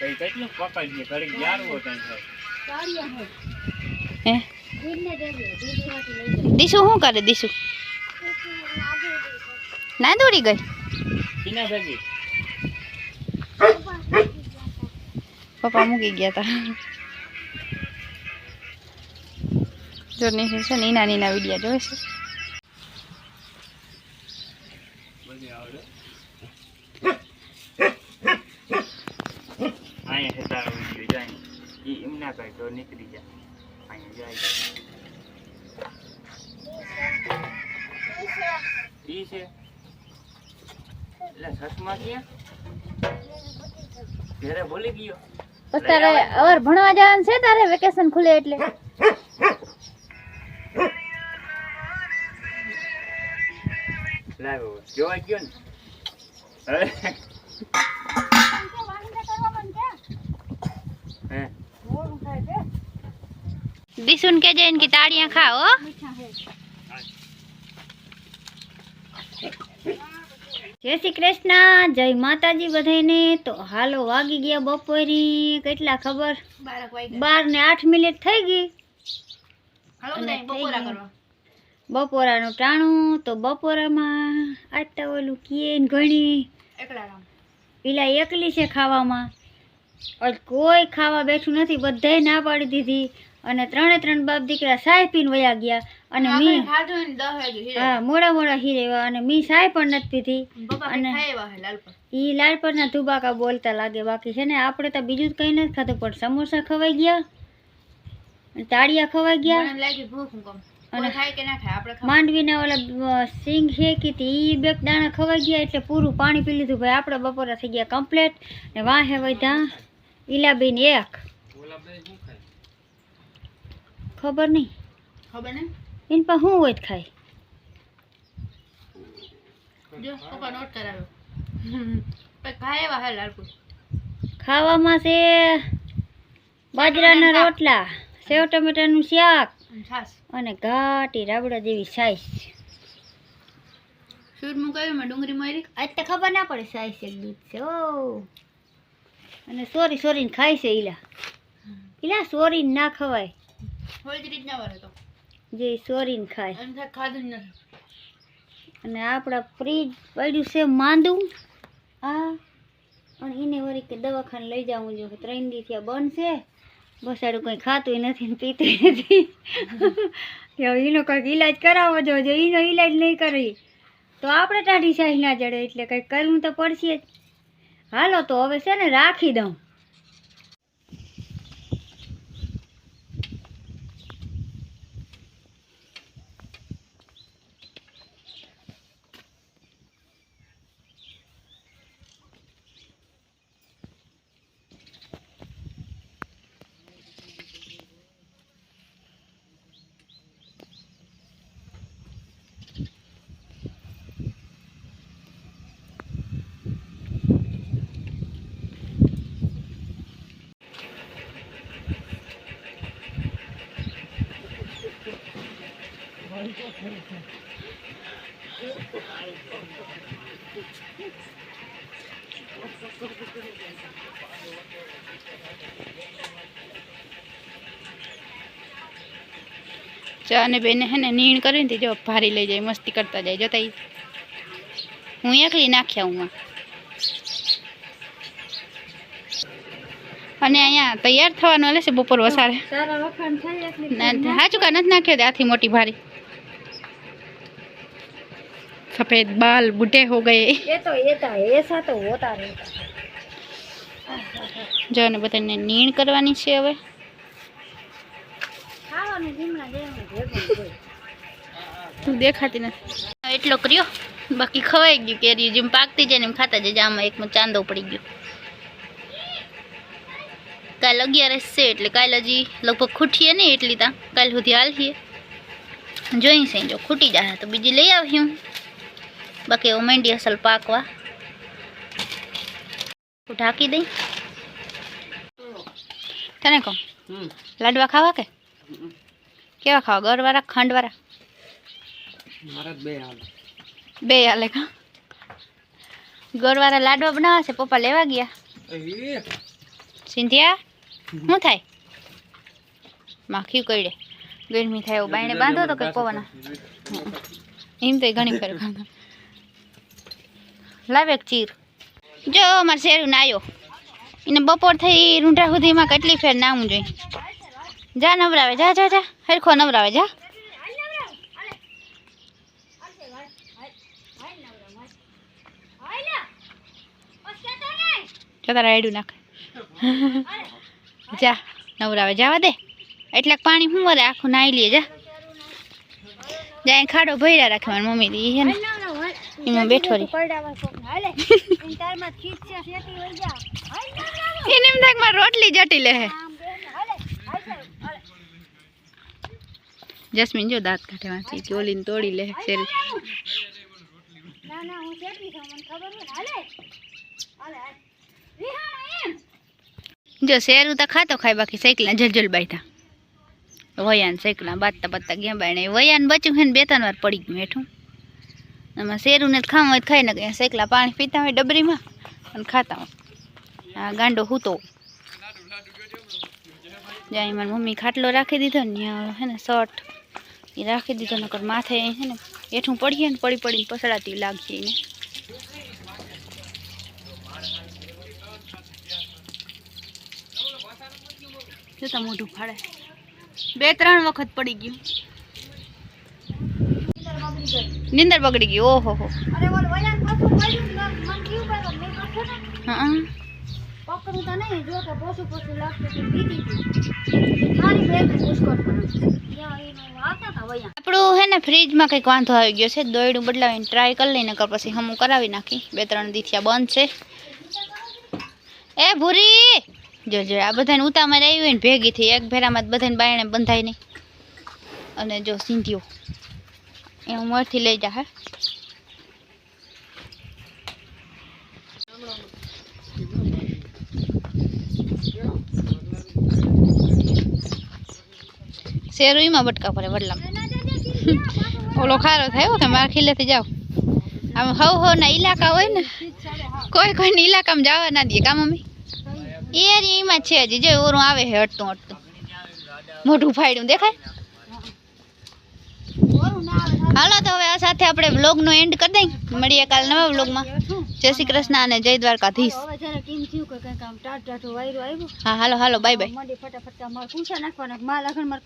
કઈ કેટલું પકડી છે ઘડીક જાળવો તને થાય હે દીશુ શું કરે દીશુ ના દોડી ગઈ? પપ્પા મૂકી ગયા તા. જો નહીં છે નીના નીના વિડિયા જોવે છે. નીકળી જાય અહીંયા જાય ઈ છે? એટલે સસમા ક્યાં ઘરે ભૂલી ગયો બસ તારે અવર ભણવા જવાનું છે તારે વેકેશન ખુલે એટલે લાવ્યો જોવા ગયો ને હવે હે દીશુન કે જઈને કે જય શ્રી કૃષ્ણ જય માતાજી બધાને તો હાલો વાગી ગયા બપોરી કેટલા ખબર? બાર ને આઠ મિનિટ થઈ ગઈ. બપોરાનું ટાણું તો બપોરામાં આટલા ઓલું કીએ ઘણી. પેલા એકલી છે ખાવામાં. કોઈ ખાવા બેઠું નથી બધાય ના પાડી દીધી. અને ત્રણે ત્રણ બાપ દીકરા સાહેબ પીને વયા ગયા. અને મી હા મોડા મોડા હીરેવા અને મી સાય પણ નથી પીધી. અને ઈ લાલપરના ધુબાકા બોલતા લાગે બાકી છે ને આપણે તો બીજું જ કંઈ નથી ખાતું પણ સમોસા ખવાઈ ગયા તાળિયા ખવાઈ ગયા. અને માંડવીના ઓલા સિંગ શેકી હતી ઈ બે દાણા ખવાઈ ગયા એટલે પૂરું પાણી પી લીધું. ભાઈ આપણે બપોરા થઈ ગયા કમ્પ્લેટ. ને વાહે વધ્યા. ઈલાબેન એક. ખબર નહીં. ખબર ને એન પર શું હોય તો ખાય. જો પપ્પા નોટ કરાવ્યો. ખાય એવા હે લાલપુર ખાવામાં છે બાજરાના રોટલા સેવ ટમેટાનું શાક અને ઘાટી રાબડા જેવી સાઈઝ સૂર મુકાયું મેં ડુંગળી મારી. આજ તો ખબર ના પડે સાઈઝ એક દૂધ છે ઓ અને સોરી સોરીને ખાય છે ઈલા. ઈલા સોરીને ના ખવાય. જ રીતના વાર હતો જે સોરીને ખાય. ખાધું નથી. અને આપણા ફ્રીજ પડ્યું છે માંદું. આ અને એને વળી કે દવાખાને લઈ જવું જોઈએ ત્રણ દી થયા બંધ છે. બસાડું કંઈ ખાતું નથી ને પીતું નથી. એનો કંઈક ઈલાજ કરાવવો જોઈએ એનો ઈલાજ નહીં કરી તો આપણે ટાઢી શાહી ના જડે. એટલે કંઈક કરવું તો પડશે જ. હાલો તો હવે છે ને રાખી દઉં. ચા અને બેને હે ને નીણ કરીને જો ભારી લઈ જાય મસ્તી કરતા જાય જોતા ઈ. હું એકલી નાખ્યા હું અને અહીંયા તૈયાર થવાનું હલે છે બપોર વસારે ના હાચું કા નથી નાખ્યો આથી મોટી ભારી સફેદ બાલ બુઢે હો ગયે એ તો એતા એસા તો હોતા રહેતા જો ને બધાને નીણ કરવાની છે હવે ખાવાનું જીમણા જેવું ભેગું હોય તું દેખાતી નથી એટલો કર્યો બાકી ખવાઈ ગયું કેરી જેમ પાકતી જાય ને એમ ખાતા જાય આમાં એકમાં ચાંદો પડી ગયો કાલ અગિયારસ છે એટલે કાલ હજી લગભગ ખૂટીએ નહીં એટલી ત્યાં કાલ સુધી હાલીએ જોઈ છે જો ખૂટી જાય તો બીજી લઈ આવી હું બાકી એવું માંડી અસલ પાકવા હું ઢાંકી દઈ તને કહું લાડવા ખાવા કે કેવા ખાવા ગળવાળા ખાંડવાળા બે હાલે કા ગળવાળા લાડવા બનાવવા છે પપ્પા લેવા ગયા સિંધિયા શું થાય માખી કઈડે ગરમી થાય એવું બાયણે બાંધો તો કઈ પવન એમ તો ઘણી ફેર ખાધો લાવે ચીર. જો અમારે શેરું નાયો એને બપોર થઈ રૂંઢા સુધીમાં કેટલી ફેર નાવું જોઈએ. જા નવરાવે, જા જા જા. હરખો નવરાવે, જા. તારા આયડું નાખ. જા, નવરાવે, જવા દે. એટલાક પાણી હું વરે આખું નાઈ લઈએ જા. જા અહીં ખાડો ભર્યા રાખે મારી મમ્મી દી હે ને. એમાં બેઠો રહી એને એમ થાય કે મારી રોટલી જટી લે હે જસ્મીન જો દાંત કાઢે વાંચી ચોલીને તોડી લે શેરી જો શેરું તો ખાતો ખાય બાકી સાયકલા જલજલ બાયતા વયાન સાયકલા બાતતા બાતતા ગયા બાયણે વયાન બચ્યું છે ને બે ત્રણ વાર પડી ગયું હેઠું એમાં શેરું ને ખાવું હોય ખાઈ નાખે. સાયકલા પાણી પીતા હોય ડબરીમાં અને ખાતા હોય. આ ગાંડો હૂતો. જ્યાં મારી મમ્મી ખાટલો રાખી દીધો ને ત્યાં હે ને શર્ટ એ રાખી દીધો, નકર માથે હે ને હેઠું પડીએ ને પડી પડીને પસડાતી લાગીએ એને જોતા મોઢું ફાડે. બે ત્રણ વખત પડી ગયું. નીંદર બગડી ગઈ ઓહો હો. હા આપણું હે ને ફ્રીજમાં કંઈક વાંધો આવી ગયો છે દોયડું બદલાવીને ટ્રાય કરી લઈને કર પછી હમું કરાવી નાખી. બે ત્રણ દીથિયા બંધ છે. એ ભૂરી! જો જો આ બધાને ઉતામાં આવી હોય ને ભેગી થઈ એક ભેરામાં બધાને બાયણે બંધાય નહીં. અને જો સિંધીઓ એ હું મોરથી લઈ જા હે શેરુઈમાં બટકા ભરે વડલામાં ઓલો ખારો થાય હો કે મારા ખીલેથી જાઓ આમ હવ હવ ના ઇલાકા હોય ને કોઈ કોઈને ઇલાકામાં જવા ના દે કા મમ્મી એ એમાં છે હજી જો ઓરું આવે છે હટતું હટતું મોઢું ફાડ્યું દેખાય હાલો તો હવે આ સાથે આપણે વ્લોગનો એન્ડ કરી દઈએ મળીએ કાલ નવા વ્લોગમાં જય શ્રી કૃષ્ણ અને જય દ્વારકાધીશ. હા હાલો હાલો બાય બાય ફટાફટ પૂછા નાખવાના માલ મારે